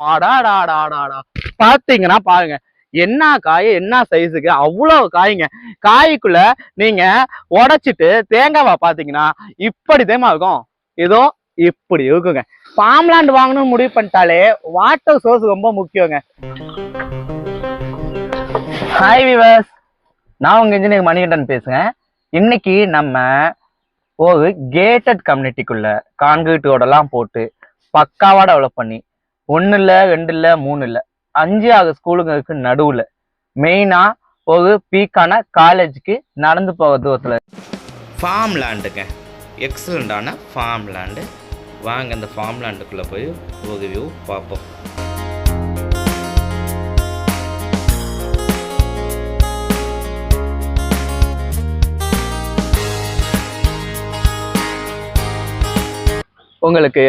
ஆடாடாடாடாடா பார்த்தீங்கன்னா பாருங்க என்ன காய் என்ன சைஸுக்கு அவ்வளோ காய்ங்க. காய்க்குள்ள நீங்க உடைச்சிட்டு தேங்காவை பார்த்தீங்கன்னா இப்படி தேமா இருக்கும். ஏதோ இப்படி இருக்குங்க. பாம்லாண்டு வாங்கணும்னு முடிவு பண்ணிட்டாலே வாட்டர் சோர்ஸ் ரொம்ப முக்கியங்க. ஹாய் விவர்ஸ் நான் உங்க இன்ஜினியர் மணிகண்டன் பேசுகிறேன் இன்னைக்கு நம்ம ஒரு கேட்டட் கம்யூனிட்டிக்குள்ள கான்கிரீட் ரோடெல்லாம் போட்டு பக்காவாக டெவலப் பண்ணி ஒன்று இல்லை ரெண்டு இல்லை மூணு இல்லை அஞ்சு ஆறு ஸ்கூலுங்களுக்கு நடுவில். மெயினாக ஒரு பீக்கான காலேஜுக்கு நடந்து போகிற தூரத்தில். ஃபார்ம் லேண்டுங்க எக்ஸலண்ட்டான ஃபார்ம் லேண்டு வாங்க இந்த ஃபார்ம் லேண்டுக்குள்ளே போய் ஒரு வியூ பார்ப்போம். உங்களுக்கு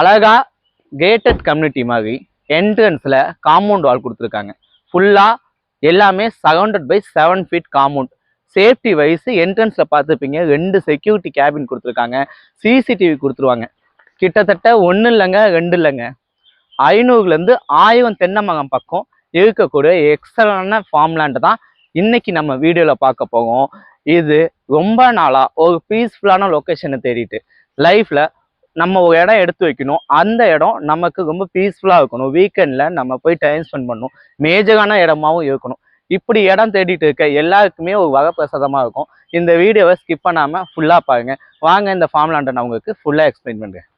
அழகா கேட்டட் கம்யூனிட்டி மாதிரி என்ட்ரன்ஸில் காம்பவுண்ட் வால் கொடுத்துருக்காங்க. ஃபுல்லாக எல்லாமே surrounded by seven feet compound safety wise என்ட்ரன்ஸில் பார்த்துப்பீங்க ரெண்டு செக்யூரிட்டி கேபின் கொடுத்துருக்காங்க. சிசிடிவி கொடுத்துருவாங்க. கிட்டத்தட்ட ஒன்றும் இல்லைங்க ரெண்டு இல்லைங்க. ஐநூறுலேருந்து ஆயிரம் தென்னமகம் பக்கம் இருக்கக்கூடிய எக்ஸலான ஃபார்ம்லேண்டை தான் இன்னைக்கு நம்ம வீடியோவில் பார்க்க போகும் இது ரொம்ப நாளாக ஒரு பீஸ்ஃபுல்லான லொக்கேஷனை தேடிட்டு லைஃப்பில் நம்ம ஒரு இடம் எடுத்து வைக்கணும். அந்த இடம் நமக்கு ரொம்ப பீஸ்ஃபுல்லாக இருக்கணும். வீக்கெண்டில் நம்ம போய் டைம் ஸ்பெண்ட் பண்ணணும். மேஜரான இடமாவும் இருக்கணும். இப்படி இடம் தேடிட்டு இருக்க எல்லாருக்குமே ஒரு வரப்பிரசாதமாக இருக்கும். இந்த வீடியோவை ஸ்கிப் பண்ணாமல் ஃபுல்லாக பாருங்க. வாங்க இந்த ஃபார்ம்லாண்டை நான் உங்களுக்கு ஃபுல்லாக எக்ஸ்பிளைன் பண்ணுறேன்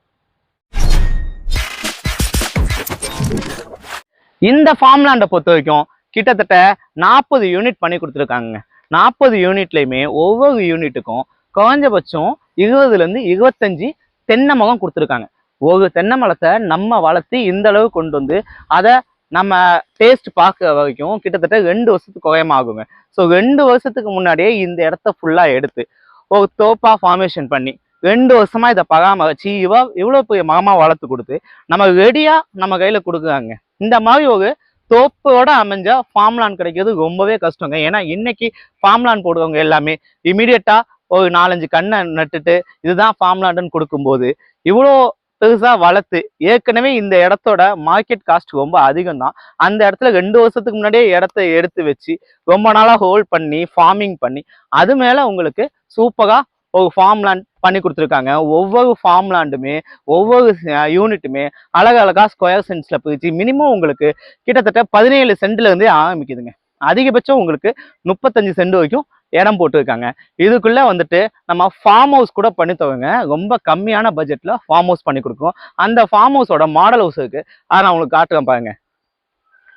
இந்த ஃபார்ம்லாண்டை பொறுத்த வரைக்கும் கிட்டத்தட்ட நாற்பது யூனிட் பண்ணி கொடுத்துருக்காங்க நாற்பது யூனிட்லையுமே ஒவ்வொரு யூனிட்டுக்கும் குறைஞ்சபட்சம் இருபதுலேருந்து இருபத்தஞ்சி தென்னை மரம் கொடுத்துருக்காங்க. ஒரு தென்னை மரத்தை நம்ம வளர்த்து இந்த அளவு கொண்டு வந்து அதை நம்ம டேஸ்ட் பார்க்க வரைக்கும் கிட்டத்தட்ட ரெண்டு வருஷத்துக்கு குறையமாகுங்க. ஸோ ரெண்டு வருஷத்துக்கு முன்னாடியே இந்த இடத்த ஃபுல்லாக எடுத்து ஒரு தோப்பா ஃபார்மேஷன் பண்ணி ரெண்டு வருஷமா இதை பராமரிச்சு இவ இவ்வளோ பெரிய மகமாக வளர்த்து கொடுத்து நம்ம ரெடியாக நம்ம கையில் கொடுக்குறாங்க. இந்த மாதிரி ஒரு தோப்போட அமைஞ்ச ஃபார்ம்லான் கிடைக்கிறது ரொம்பவே கஷ்டங்க. ஏன்னா இன்னைக்கு ஃபார்ம்லான் போடுறவங்க எல்லாமே இமீடியட்டாக ஒரு நாலஞ்சு கண்ணை நட்டுட்டு இதுதான் ஃபார்ம்லாண்டுன்னு கொடுக்கும்போது இவ்வளோ பெருசா வளர்த்து ஏற்கனவே இந்த இடத்தோட மார்க்கெட் காஸ்ட் ரொம்ப அதிகம் தான் அந்த இடத்துல ரெண்டு வருஷத்துக்கு முன்னாடியே இடத்த எடுத்து வச்சு ரொம்ப நாளாக ஹோல்ட் பண்ணி ஃபார்மிங் பண்ணி அது மேலே உங்களுக்கு சூப்பராக ஒரு ஃபார்ம்லேண்ட் பண்ணி கொடுத்துருக்காங்க. ஒவ்வொரு ஃபார்ம்லாண்டுமே ஒவ்வொரு யூனிட்டுமே அழகழகா ஸ்கொயர் சென்ஸில் பிரித்து மினிமம் உங்களுக்கு கிட்டத்தட்ட பதினேழு சென்ட்லேருந்தே ஆரம்பிக்குதுங்க. அதிகபட்சம் உங்களுக்கு முப்பத்தஞ்சு சென்ட் வரைக்கும் இடம் போட்டிருக்காங்க. இதுக்குள்ளே வந்துட்டு நம்ம ஃபார்ம் ஹவுஸ் கூட பண்ணி தவங்க ரொம்ப கம்மியான பட்ஜெட்டில் ஃபார்ம் ஹவுஸ் பண்ணி கொடுக்கும். அந்த ஃபார்ம் ஹவுஸோட மாடல் ஹவுஸ் இருக்குது அதை நான் உங்களுக்கு காட்டுறேன் பாருங்க.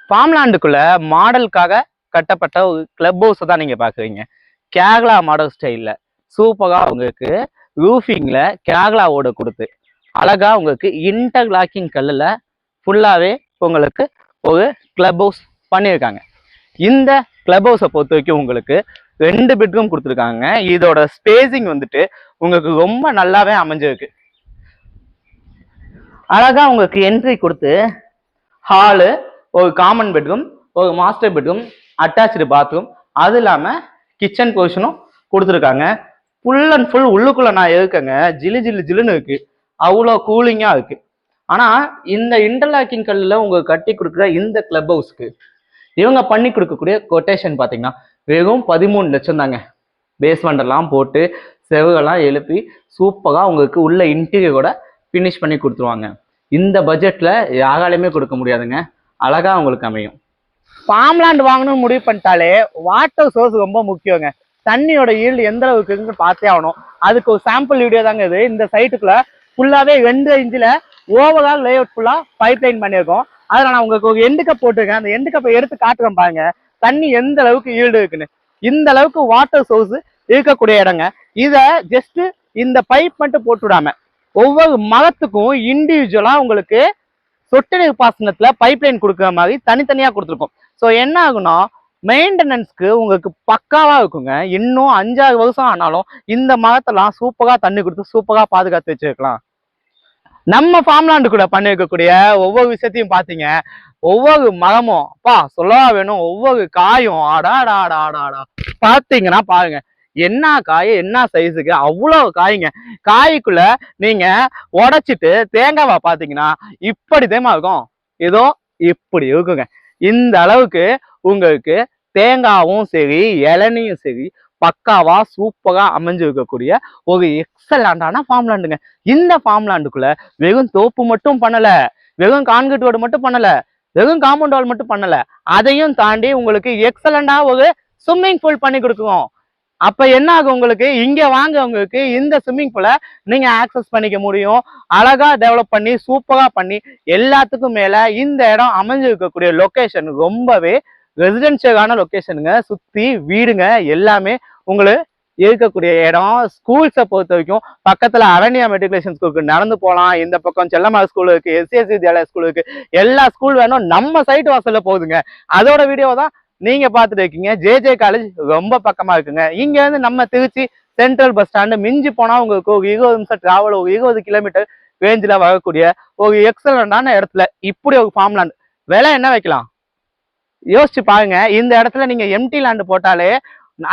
ஃபார்ம்லாண்டுக்குள்ளே மாடலுக்காக கட்டப்பட்ட ஒரு கிளப் ஹவுஸை தான் நீங்கள் பார்க்குறீங்க. கேரளா மாடல் ஸ்டைலில் சூப்பராக உங்களுக்கு ரூஃபிங்கில் கேரளாவோட கொடுத்து அழகாக உங்களுக்கு இன்டர்லாக்கிங் கல்லில் ஃபுல்லாகவே உங்களுக்கு ஒரு கிளப் ஹவுஸ் பண்ணியிருக்காங்க. இந்த கிளப் ஹவுஸை பொறுத்த வரைக்கும் உங்களுக்கு ரெண்டு பெட்ரூம் கொடுத்துருக்காங்க. இதோட ஸ்பேசிங் வந்துட்டு உங்களுக்கு ரொம்ப நல்லாவே அமைஞ்சிருக்கு. அழகா உங்களுக்கு என்ட்ரி கொடுத்து ஹாலு ஒரு காமன் பெட்ரூம் ஒரு மாஸ்டர் பெட்ரூம் அட்டாச்சு பாத்ரூம் அது இல்லாமல் கிச்சன் பொசிஷனும் கொடுத்துருக்காங்க. ஃபுல் அண்ட் ஃபுல் உள்ளுக்குள்ள நான் இருக்கேங்க ஜிலு ஜிலு ஜிலுன்னு இருக்கு. அவ்வளோ கூலிங்காக இருக்கு. ஆனால் இந்த இன்டர்லாக்கிங் கல்லில் உங்களுக்கு கட்டி கொடுக்குற இந்த கிளப் ஹவுஸ்க்கு இவங்க பண்ணி கொடுக்கக்கூடிய கொட்டேஷன் பார்த்தீங்கன்னா வெறும் பதிமூணு லட்சம் தாங்க. பேஸ்மெண்டெல்லாம் போட்டு செவுகெல்லாம் எழுப்பி சூப்பராக உங்களுக்கு உள்ள இன்டீரியரோட ஃபினிஷ் பண்ணி கொடுத்துருவாங்க. இந்த பட்ஜெட்டில் யாராலையுமே கொடுக்க முடியாதுங்க. அழகா உங்களுக்கு அமையும். ஃபார்ம்லாண்ட் வாங்கணும்னு முடிவு பண்ணிட்டாலே வாட்டர் சோர்ஸ் ரொம்ப முக்கியங்க. தண்ணியோட ஈல்டு எந்த அளவுக்கு இருக்குன்னு பார்த்தே ஆகணும். அதுக்கு ஒரு சாம்பிள் வீடியோ தாங்க இது. இந்த சைட்டுக்குள்ளே ஃபுல்லாகவே ரெண்டு இன்ச்சில் ஓவரால் லே அவுட் ஃபுல்லாக பைப் லைன் பண்ணியிருக்கோம். அதில் நான் உங்களுக்கு ஒரு எண்டு கப் போட்டிருக்கேன். அந்த எண்டு கப்பை எடுத்து காட்டுறேன் பாருங்க. தண்ணி எந்த அளவுக்கு ஈல்டு இருக்குன்னு. இந்த அளவுக்கு வாட்டர் சோர்ஸ் இருக்கக்கூடிய இடங்க. இதை ஜஸ்ட் இந்த பைப் மட்டும் போட்டு விடாம ஒவ்வொரு மரத்துக்கும் இண்டிவிஜுவலா உங்களுக்கு சொட்டு நீர் பாசனத்துல பைப் லைன் கொடுக்குற மாதிரி தனித்தனியா கொடுத்துருக்கோம். ஸோ என்ன ஆகுனா மெயின்டெனன்ஸ்க்கு உங்களுக்கு பக்காவா இருக்குங்க. இன்னும் அஞ்சாறு வருஷம் ஆனாலும் இந்த மரத்தெல்லாம் சூப்பரா தண்ணி கொடுத்து சூப்பரா பாதுகாத்து வச்சிருக்கலாம். நம்ம ஃபார்ம்லாண்டு கூட பண்ணி வைக்கக்கூடிய ஒவ்வொரு விஷயத்தையும் பார்த்தீங்க ஒவ்வொரு மரமும் அப்பா சொல்லவா வேணும்? ஒவ்வொரு காயும் அடாடா ஆடா பார்த்தீங்கன்னா பாருங்க என்ன காய் என்ன சைஸுக்கு அவ்வளவு காய்ங்க. காய்க்குள்ள நீங்க உடைச்சிட்டு தேங்காவை பாத்தீங்கன்னா இப்படி தேமா இருக்கும்? ஏதோ இப்படி இருக்குங்க. இந்த அளவுக்கு உங்களுக்கு தேங்காவும் சரி இளநியும் சரி பக்காவா சூப்பரா அமைஞ்சு இருக்கக்கூடிய ஒரு எக்ஸலண்டான ஃபார்ம்லாண்டுங்க இந்த ஃபார்ம்லாண்டுக்குள்ள வெறும் தோப்பு மட்டும் பண்ணல வெறும் கான்கிரீட் ரோடு மட்டும் பண்ணல வெறும் காம்பவுண்ட் வால் மட்டும் பண்ணல அதையும் தாண்டி உங்களுக்கு எக்ஸலண்டா ஒரு ஸ்விம்மிங் பூல் பண்ணி கொடுக்குறோம். அப்ப என்ன ஆகும் உங்களுக்கு? இங்க வாங்க உங்களுக்கு இந்த ஸ்விம்மிங் பூலை நீங்க ஆக்சஸ் பண்ணிக்க முடியும். அழகா டெவலப் பண்ணி சூப்பரா பண்ணி எல்லாத்துக்கும் மேல இந்த இடம் அமைஞ்சு இருக்கக்கூடிய ரொம்பவே ரெசிடென்ஷியலான லொக்கேஷனுங்க சுற்றி வீடுங்க எல்லாமே உங்களுக்கு இருக்கக்கூடிய இடம். ஸ்கூல்ஸை பொறுத்த வரைக்கும் பக்கத்தில் அரண்யா மெட்ரிகுலேஷன் ஸ்கூலுக்கு நடந்து போகலாம் இந்த பக்கம் செல்லமலை ஸ்கூல் இருக்குது எஸ்சிஎஸ் வித்யாலயா ஸ்கூல் இருக்குது எல்லா ஸ்கூல் வேணும். நம்ம சைட் வாசலில் போகுதுங்க. அதோட வீடியோ தான் நீங்கள் பார்த்துட்டு இருக்கீங்க. ஜேஜே காலேஜ் ரொம்ப பக்கமாக இருக்குங்க. இங்கேருந்து நம்ம திருச்சி சென்ட்ரல் பஸ் ஸ்டாண்டு மிஞ்சி போனால் உங்களுக்கு ஒரு இருபது நிமிஷம் டிராவல் ஒரு இருபது கிலோமீட்டர் ரேஞ்சில் வரக்கூடிய ஒரு எக்ஸலண்டான இடத்துல இப்படி ஒரு ஃபார்ம்லாண்ட் விலை என்ன வைக்கலாம்? யோசிச்சு பாருங்க இந்த இடத்துல நீங்க எம்டி லேண்ட் போட்டாலே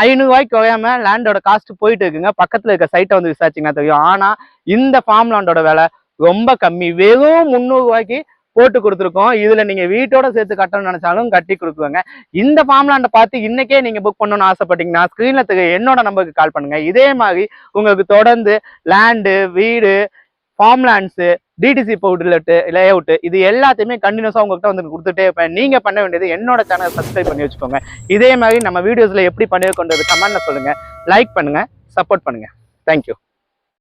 ஐநூறுவாய்க்கு குறையாம லேண்டோட காஸ்ட் போயிட்டு இருக்குங்க. பக்கத்துல இருக்க சைட்டை வந்து விசாரிச்சிங்கன்னா தெரியும். ஆனா இந்த ஃபார்ம் லேண்டோட விலை ரொம்ப கம்மி. வெறும் முந்நூறு ரூபாய்க்கு போட்டு கொடுத்துருக்கோம். இதுல நீங்க வீட்டோட சேர்த்து கட்டணும்னு நினைச்சாலும் கட்டி கொடுக்குவாங்க இந்த ஃபார்ம் லேண்டை பார்த்து இன்னைக்கே நீங்க புக் பண்ணணும்னு ஆசைப்பட்டீங்கன்னா ஸ்கிரீன்ல என்னோட நம்பருக்கு கால் பண்ணுங்க. இதே மாதிரி உங்களுக்கு தொடர்ந்து லேண்டு வீடு ஃபார்ம் லேண்ட்ஸு டிடிசி பவுட்லெட்டு லேஅவுட் இது எல்லாத்தையுமே கண்டினியூஸாக உங்கள்கிட்ட வந்து கொடுத்துட்டே இருப்பேன். நீங்கள் பண்ண வேண்டியது என்னோட சேனல் சப்ஸ்கிரைப் பண்ணி வச்சுக்கோங்க. இதே மாதிரி நம்ம வீடியோஸில் எப்படி பண்ணி கொண்டது சொல்லுங்கள் லைக் பண்ணுங்கள் சப்போர்ட் பண்ணுங்கள் தேங்க்யூ